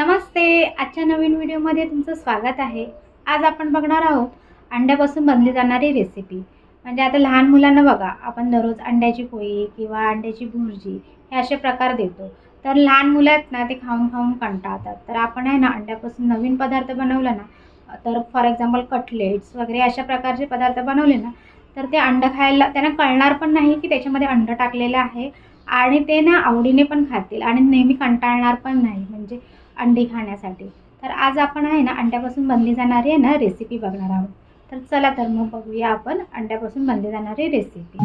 नमस्ते. आजच्या नवीन व्हिडिओमध्ये तुमचं स्वागत आहे. आज आपण बघणार आहोत अंड्यापासून बनली जाणारी रेसिपी म्हणजे आता लहान मुलांना बघा आपण दररोज अंड्याची पोळी किंवा अंड्याची भुर्जी हे असे प्रकार देतो. तर लहान मुलं आहेत ना ते खाऊन खाऊन कंटाळतात. तर आपण आहे ना अंड्यापासून नवीन पदार्थ बनवलं ना तर फॉर एक्झाम्पल कटलेट्स वगैरे अशा प्रकारचे पदार्थ बनवले ना तर ते अंडं खायला त्यांना कळणार पण नाही की त्याच्यामध्ये अंडं टाकलेलं आहे. आणि ते ना आवडीने पण खातील आणि नेहमी कंटाळणार पण नाही. म्हणजे अंडी खाण्यासाठी. तर आज आपण आहे ना अंड्यापासून बनली जाणारी आहे ना रेसिपी बघणार आहोत. तर चला तर मग बघूया आपण अंड्यापासून बनली जाणारी रेसिपी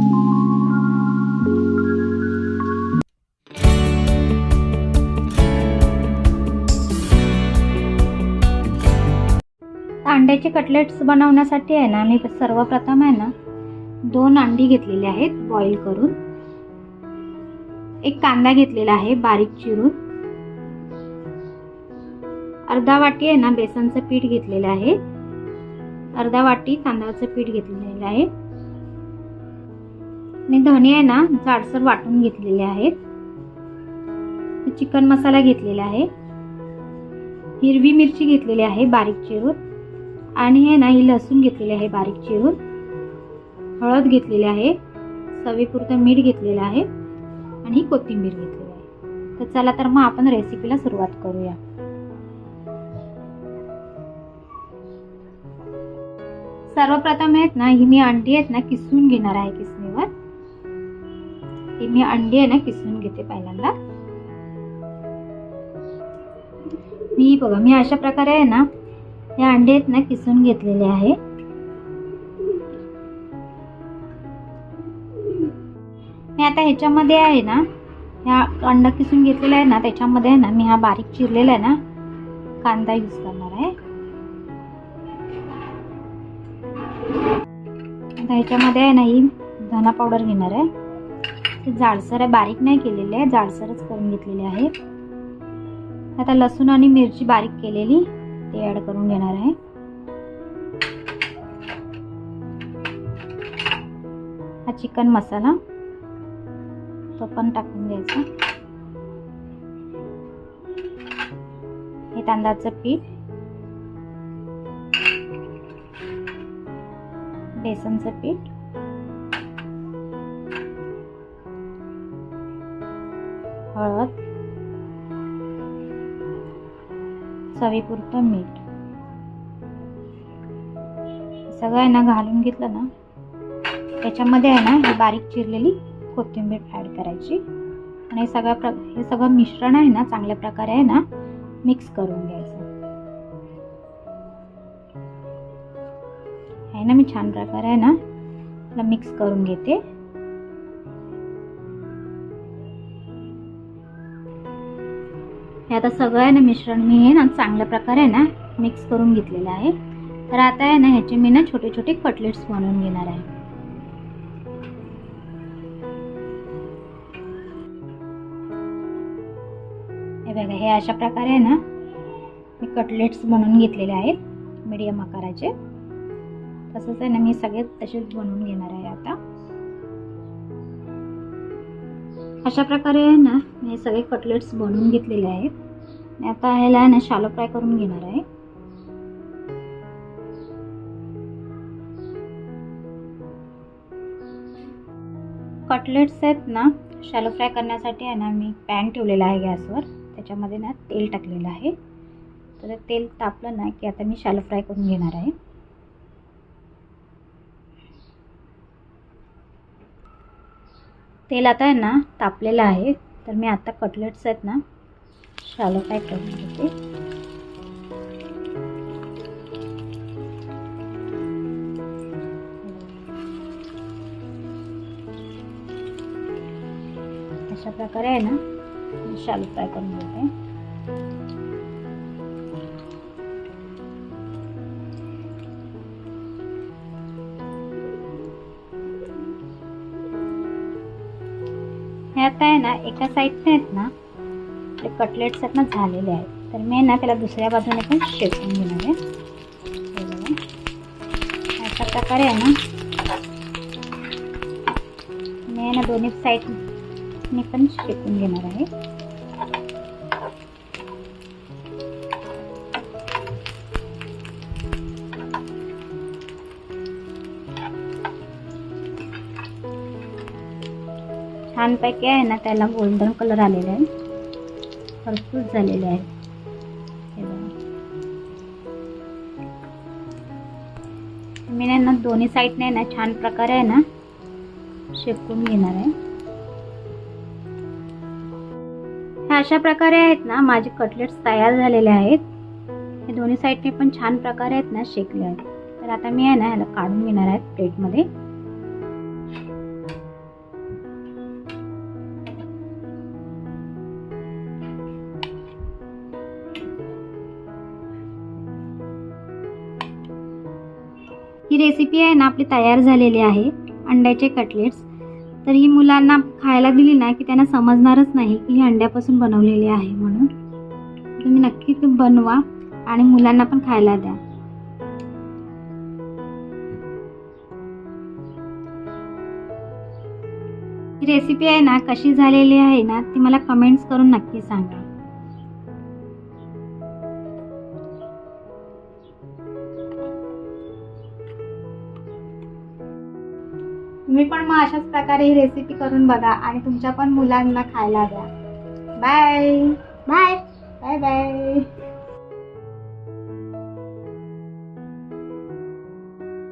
अंड्याचे कटलेट्स बनवण्यासाठी आहे ना मी सर्वप्रथम आहे ना दोन अंडी घेतलेली आहेत बॉईल करून. एक कांदा घेतलेला आहे बारीक चिरून. अर्धा वाटी आहे ना बेसनचं पीठ घेतलेलं आहे. अर्धा वाटी तांदळाचं पीठ घेतलेलं आहे. आणि धणे आहे ना जाडसर वाटून घेतलेले आहेत. चिकन मसाला घेतलेला आहे. हिरवी मिरची घेतलेली आहे बारीक चिरून. आणि आहे ना ही लसूण घेतलेली आहे बारीक चिरून. हळद घेतलेली आहे. चवीपुरतं मीठ घेतलेलं आहे. आणि ही कोथिंबीर घेतलेली आहे. तर चला तर मग आपण रेसिपीला सुरुवात करूया. सर्वप्रथम आहेत ना ही मी अंडी आहेत ना किसून घेणार आहे किसणीवर. ही मी अंडी आहे ना किसून घेते पहिल्यांदा. मी बघा मी अशा प्रकारे आहे ना हे अंडे आहेत ना किसून घेतलेले आहे. मी आता ह्याच्यामध्ये आहे ना ह्या अंडा किसून घेतलेला आहे ना त्याच्यामध्ये आहे ना मी हा बारीक चिरलेला आहे ना कांदा यूज करणार आता ह्याच्यामध्ये आहे ना ही धना पावडर घेणार आहे. ते जाडसर आहे बारीक नाही केलेले आहे जाडसरच करून घेतलेले आहे. आता लसूण आणि मिरची बारीक केलेली ते ॲड करून घेणार आहे. हा चिकन मसाला तो पण टाकून द्यायचा हे तांदळाचं पीठ बेसनचं पीठ. हळद. चवीपुरतं मीठ. सगळं आहे ना घालून घेतलं ना? त्याच्यामध्ये आहे ना ही बारीक चिरलेली कोथिंबीर ॲड करायची. आणि सगळ्या प्र हे सगळं मिश्रण आहे ना चांगल्या प्रकारे आहे ना मिक्स करून घ्यायचं. ना मी छान प्रकारे आहे ना त्याला मिक्स करून घेते. हे आता सगळं आहे ना मिश्रण मी आहे ना चांगल्या प्रकारे आहे ना मिक्स करून घेतलेलं आहे. तर आता आहे ना ह्याचे मी ना छोटे छोटे कटलेट्स बनवून घेणार आहे. हे बघा हे अशा प्रकारे आहे ना मी कटलेट्स बनवून घेतलेले आहेत मीडियम आकाराचे. तसंच आहे ना मी सगळे तसेच बनवून घेणार आहे आता. अशा प्रकारे आहे ना मी सगळे कटलेट्स बनवून घेतलेले आहेत. मी आता ह्याला आहे ना शालो फ्राय करून घेणार आहे. कटलेट्स आहेत ना शॅलो फ्राय करण्यासाठी आहे ना मी पॅन ठेवलेला आहे गॅसवर. त्याच्यामध्ये ना तेल टाकलेलं आहे. तर तेल तापलं ना की आता मी शॅलो फ्राय करून घेणार आहे. तेल आता आहे ना तापलेलं आहे. तर मी आता कटलेट्स आहेत ना शालो फ्राय करून घेते. अशा प्रकारे आहे ना शालू फ्राय करून घेते. आता आहे ना एका साईडने आहेत ना ते कटलेट्स आहेत ना झालेले आहेत. तर मी ना त्याला दुसऱ्या बाजूने पण शेकून घेणार आहे. अशा प्रकारे आहे ना मी आहे ना दोन्ही साईडने मी पण शेकून घेणार आहे. छानपैकी आहे ना त्याला गोल्डन कलर आलेला आहे खरपूस झालेले आहे मी नाही मी ना दोन्ही साईडने ना छान प्रकारे आहे ना शेकून घेणार आहे. ह्या अशा प्रकारे आहेत ना माझे कटलेट्स तयार झालेले आहेत. हे दोन्ही साईडने पण छान प्रकारे आहेत ना शेकले आहेत. तर आता मी आहे ना ह्याला काढून घेणार आहे प्लेटमध्ये ही रेसिपी आहे ना आपली तयार झालेली आहे अंड्याचे कटलेट्स तर ही मुलांना खायला दिली ना की त्यांना समजणारच नाही की ही अंड्यापासून बनवलेली आहे म्हणून. तुम्ही नक्की बनवा आणि मुलांना पण खायला द्या. ही रेसिपी आहे ना कशी झालेली आहे ना ती मला कमेंट्स करून नक्की सांगा. तुम्ही पण मग अशाच प्रकारे ही रेसिपी करून बघा आणि तुमच्या पण मुलांना खायला द्या. Bye bye bye bye